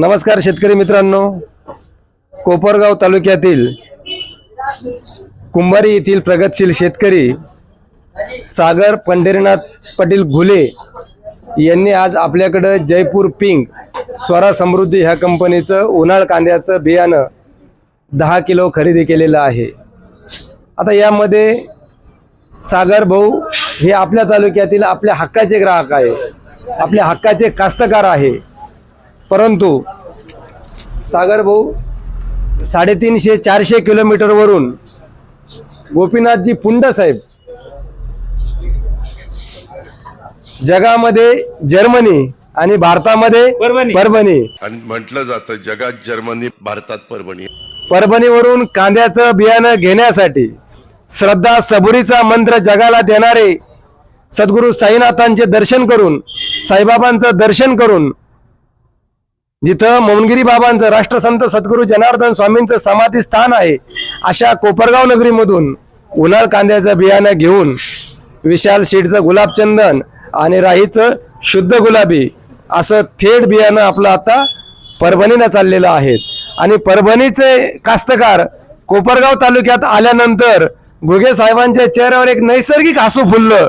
नमस्कार शेतकरी मित्रांनो. कोपरगाव तालुक्यातील कुंभारी येथील प्रगतशील शेतकरी सागर पंढरीनाथ पाटील घुले यांनी आज आपल्याकडं जयपूर पिंक स्वरा समृद्धी ह्या कंपनीचं उन्हाळ कांद्याचं बियाणं दहा किलो खरेदी केलेलं आहे. आता यामध्ये सागर भाऊ हे आपल्या तालुक्यातील आपल्या हक्काचे ग्राहक आहे. आपल्या हक्काचे कास्तकार आहे. परंतु सागर भाऊ साडेतीनशे चारशे किलोमीटरवरून गोपीनाथजी पुंड साहेब जगामध्ये जर्मनी आणि भारतामध्ये परभणी. परभणी आणि म्हटलं जातं जगात जर्मनी भारतात परभणी परभणीवरून कांद्याचं बियाणं घेण्यासाठी श्रद्धा सबुरीचा मंत्र जगाला देणारे सद्गुरू साईनाथांचे दर्शन करून साईबाबांचं दर्शन करून जिथं मौनगिरी बाबांचं राष्ट्रसंत सद्गुरू जनार्दन स्वामींचं समाधी स्थान आहे अशा कोपरगाव नगरीमधून उन्हाळ कांद्याचं बियाणं घेऊन विशाल शेडचं गुलाबचंदन आणि राहीचं शुद्ध गुलाबी असं थेट बियाणं आपलं आता परभणीनं चाललेलं आहे आणि परभणीचे कास्तकार कोपरगाव तालुक्यात आल्यानंतर घुगे साहेबांच्या चेहऱ्यावर एक नैसर्गिक हसू फुललं.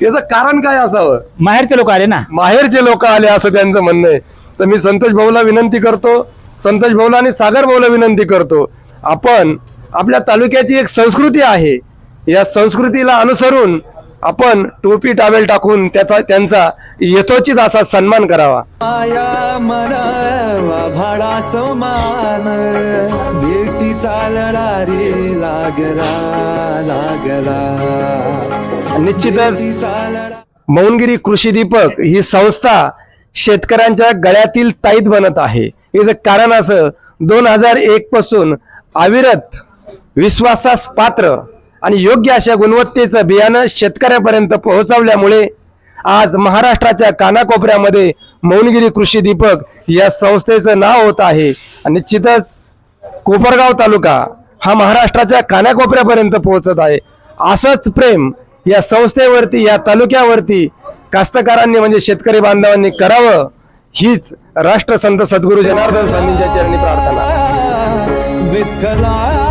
त्याचं कारण काय असावं? माहेरचे लोक आले ना? माहेरचे लोक आले असं त्यांचं म्हणणं आहे. तर मी संतोष भाऊला विनंती करतो संतोष भाऊला आणि सागर भाऊला विनंती करतो. आपण आपल्या तालुक्याची एक संस्कृती आहे. या संस्कृतीला अनुसरून आपण टोपी टावेल टाकून त्याचा त्यांचा यथोचित असा सन्मान करावा. भाडा समान भेटी चालला रे लागला लागला. निश्चितच मौनगिरी कृषी दीपक ही संस्था शेतकऱ्यांच्या गळ्यातील ताईत बनत आहे. याचं कारण असं दोन हजार एक पासून अविरत विश्वासास पात्र आणि योग्य अशा गुणवत्तेचं बियाणं शेतकऱ्यापर्यंत पोहोचवल्यामुळे आज महाराष्ट्राच्या कानाकोपऱ्यामध्ये मौनगिरी कृषी दीपक या संस्थेचं नाव होत आहे. आणि निश्चितच कोपरगाव तालुका हा महाराष्ट्राच्या कानाकोपऱ्यापर्यंत पोहोचत आहे. असंच प्रेम या संस्थेवरती या तालुक्यावरती कास्तकारांनी म्हणजे शेतकरी बांधवांनी करावं हीच राष्ट्रसंत सद्गुरू जनार्दन स्वामींच्या चरणी प्रार्थना. विठ्ठला